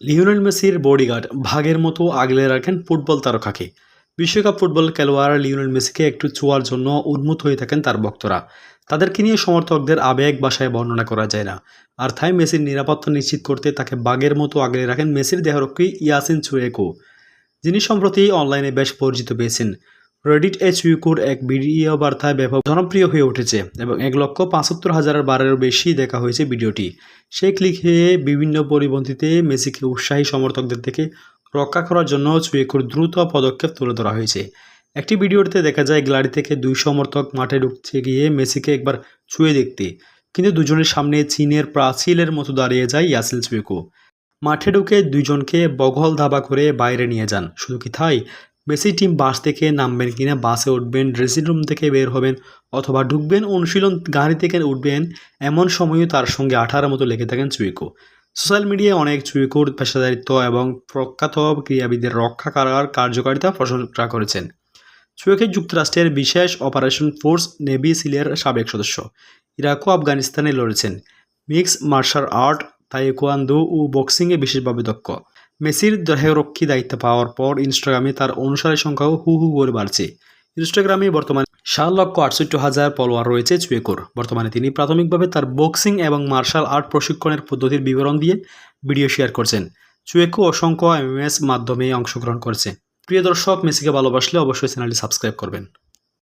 Lionel মেসির bodyguard ভাগের মতো আগলে রাখেন ফুটবল তারকাকে। বিশ্বকাপ ফুটবল খেলোয়াড় লিওনেল মেসিকে একটু ছোঁয়ার জন্য উন্মুখ হয়ে থাকেন তার ভক্তরা। তাদেরকে নিয়ে সমর্থকদের আবেগ ভাষায় বর্ণনা করা যায় না। আর তাই মেসির নিরাপত্তা নিশ্চিত করতে তাকে বাঘের মতো আগলে রাখেন মেসির দেহরক্ষী ইয়াসিন চুয়েকো যিনি সম্প্রতি অনলাইনে বেশ পরিচিত পেয়েছেন। রেডিট এ চুইকুর এক ভিডিও বার্তায় ব্যাপক জনপ্রিয় হয়ে উঠেছে এবং এক লক্ষ পঁচাত্তর হাজারের বারেরও বেশি দেখা হয়েছে ভিডিওটি। সেই ক্লিকে বিভিন্ন পরিপন্থীতে মেসিকে উৎসাহী সমর্থকদের থেকে রক্ষা করার জন্য চুয়েকুর দ্রুত পদক্ষেপ তুলে ধরা হয়েছে। একটি ভিডিওতে দেখা যায় গ্যালারি থেকে দুই সমর্থক মাঠে ঢুকতে গিয়ে মেসিকে একবার ছুঁয়ে দেখতে, কিন্তু দুজনের সামনে চীনের প্রাচীলের মতো দাঁড়িয়ে যায় ইয়াসিল চুয়েকো মাঠে ঢুকে দুইজনকে বগল ধাবা করে বাইরে নিয়ে যান। শুধু কি তাই? মেসি টিম বাস থেকে নামবেন কিনা, বাসে উঠবেন ড্রেসিং রুম থেকে বের হবেন অথবা ঢুকবেন, অনুশীলন গাড়ি থেকে উঠবেন, এমন সময়ও তার সঙ্গে আঠার মতো লেগে থাকেন চুইকো। সোশ্যাল মিডিয়ায় অনেক চুইকোর পেশাদারিত্ব এবং প্রখ্যাত ক্রীড়াবিদের রক্ষা করার কার্যকারিতা প্রশংসা করেছেন। চুয়েকে যুক্তরাষ্ট্রের বিশেষ অপারেশন ফোর্স নেভি সিলের সাবেক সদস্য। ইরাক ও আফগানিস্তানে লড়েছেন। মিক্স মার্শাল আর্ট, তাইকোয়ান্দো ও বক্সিংয়ে বিশেষভাবে দক্ষ। মেসির দেহরক্ষী দায়িত্ব পাওয়ার পর ইনস্টাগ্রামে তার অনুসারীর সংখ্যাও হু হু করে বাড়ছে। ইনস্টাগ্রামে বর্তমানে সাত লক্ষ আটষট্টি হাজার ফলোয়ার রয়েছে চুয়েকোর। বর্তমানে তিনি প্রাথমিকভাবে তার বক্সিং এবং মার্শাল আর্ট প্রশিক্ষণের পদ্ধতির বিবরণ দিয়ে ভিডিও শেয়ার করছেন। চুয়েকো অসংখ্য এমএমএস মাধ্যমে অংশগ্রহণ করছে। প্রিয় দর্শক, মেসিকে ভালোবাসলে অবশ্যই চ্যানেলটি সাবস্ক্রাইব করবেন।